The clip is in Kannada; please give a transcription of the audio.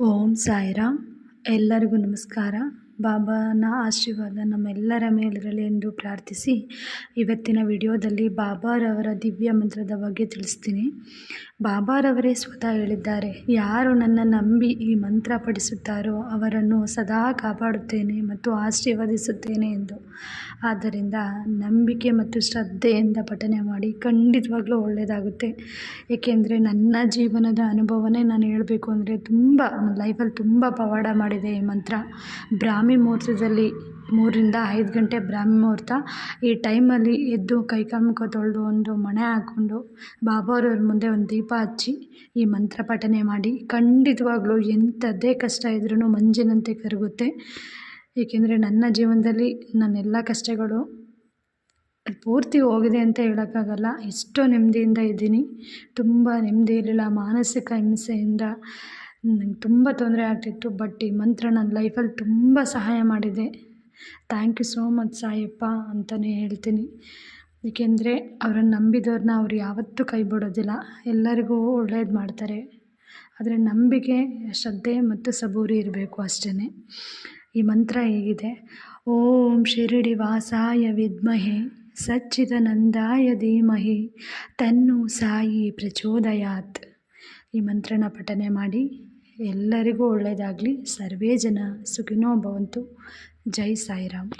ಓಂ ಸಾಯಿರಾಮ್. ಎಲ್ಲರಿಗೂ ನಮಸ್ಕಾರ. ಬಾಬಾನ ಆಶೀರ್ವಾದ ನಮ್ಮೆಲ್ಲರ ಮೇಲಿರಲಿ ಎಂದು ಪ್ರಾರ್ಥಿಸಿ ಇವತ್ತಿನ ವಿಡಿಯೋದಲ್ಲಿ ಬಾಬಾರವರ ದಿವ್ಯ ಮಂತ್ರದ ಬಗ್ಗೆ ತಿಳಿಸ್ತೀನಿ. ಬಾಬಾರವರೇ ಸ್ವತಃ ಹೇಳಿದ್ದಾರೆ, ಯಾರು ನನ್ನ ನಂಬಿ ಈ ಮಂತ್ರ ಪಡಿಸುತ್ತಾರೋ ಅವರನ್ನು ಸದಾ ಕಾಪಾಡುತ್ತೇನೆ ಮತ್ತು ಆಶೀರ್ವದಿಸುತ್ತೇನೆ ಎಂದು. ಆದ್ದರಿಂದ ನಂಬಿಕೆ ಮತ್ತು ಶ್ರದ್ಧೆಯಿಂದ ಪಠನೆ ಮಾಡಿ ಖಂಡಿತವಾಗ್ಲೂ ಒಳ್ಳೆಯದಾಗುತ್ತೆ. ಏಕೆಂದರೆ ನನ್ನ ಜೀವನದ ಅನುಭವನೇ ನಾನು ಹೇಳಬೇಕು ಅಂದರೆ ತುಂಬ ಲೈಫಲ್ಲಿ ತುಂಬ ಪವಾಡ ಮಾಡಿದೆ ಈ ಮಂತ್ರ. ಬ್ರಾಹ್ಮಿ ಮುಹೂರ್ತದಲ್ಲಿ ಮೂರರಿಂದ ಐದು ಗಂಟೆ ಬ್ರಾಹ್ಮಿ ಮುಹೂರ್ತ. ಈ ಟೈಮಲ್ಲಿ ಎದ್ದು ಕೈ ಕಾಲು ಮುಖ ತೊಳೆದು ಒಂದು ಮಣೆ ಹಾಕ್ಕೊಂಡು ಬಾಬಾರವ್ರ ಮುಂದೆ ಒಂದು ದೀಪ ಹಚ್ಚಿ ಈ ಮಂತ್ರ ಪಠನೆ ಮಾಡಿ. ಖಂಡಿತವಾಗ್ಲೂ ಎಂಥದ್ದೇ ಕಷ್ಟ ಇದ್ರೂ ಮಂಜಿನಂತೆ ಕರಗುತ್ತೆ. ಏಕೆಂದರೆ ನನ್ನ ಜೀವನದಲ್ಲಿ ನನ್ನೆಲ್ಲ ಕಷ್ಟಗಳು ಪೂರ್ತಿ ಹೋಗಿದೆ ಅಂತ ಹೇಳೋಕ್ಕಾಗಲ್ಲ. ಎಷ್ಟೋ ನೆಮ್ಮದಿಯಿಂದ ಇದ್ದೀನಿ. ತುಂಬ ನೆಮ್ಮದಿ ಇರಲಿಲ್ಲ ಮಾನಸಿಕ ಹಿಂಸೆಯಿಂದ ನಂಗೆ ತುಂಬ ತೊಂದರೆ ಆಗ್ತಿತ್ತು ಬಟ್ ಈ ಮಂತ್ರ ನನ್ನ ಲೈಫಲ್ಲಿ ತುಂಬ ಸಹಾಯ ಮಾಡಿದೆ. ಥ್ಯಾಂಕ್ ಯು ಸೋ ಮಚ್ ಸಾಯಪ್ಪ ಅಂತಲೇ ಹೇಳ್ತೀನಿ. ಏಕೆಂದರೆ ಅವರನ್ನು ನಂಬಿದವ್ರನ್ನ ಅವ್ರು ಯಾವತ್ತೂ ಕೈ ಬಿಡೋದಿಲ್ಲ ಎಲ್ಲರಿಗೂ ಒಳ್ಳೇದು ಮಾಡ್ತಾರೆ. ಆದರೆ ನಂಬಿಕೆ, ಶ್ರದ್ಧೆ ಮತ್ತು ಸಬೂರಿ ಇರಬೇಕು ಅಷ್ಟೇ ಈ ಮಂತ್ರ ಹೇಗಿದೆ, ಓಂ ಶಿರಡಿ ವಾಸಾಯ ವಿದ್ಮಹೆ, ಸಚ್ಚಿದಾನಂದಾಯ ಧೀಮಹಿ, ತನ್ನು ಸಾಯಿ ಪ್ರಚೋದಯಾತ್. ಈ ಮಂತ್ರನ ಪಠನೆ ಮಾಡಿ. ಎಲ್ಲರಿಗೂ ಒಳ್ಳೆಯದಾಗಲಿ. ಸರ್ವೇ ಜನ ಸುಖಿನೋ ಭವಂತು. ಜೈ ಸಾಯಿರಾಮ್.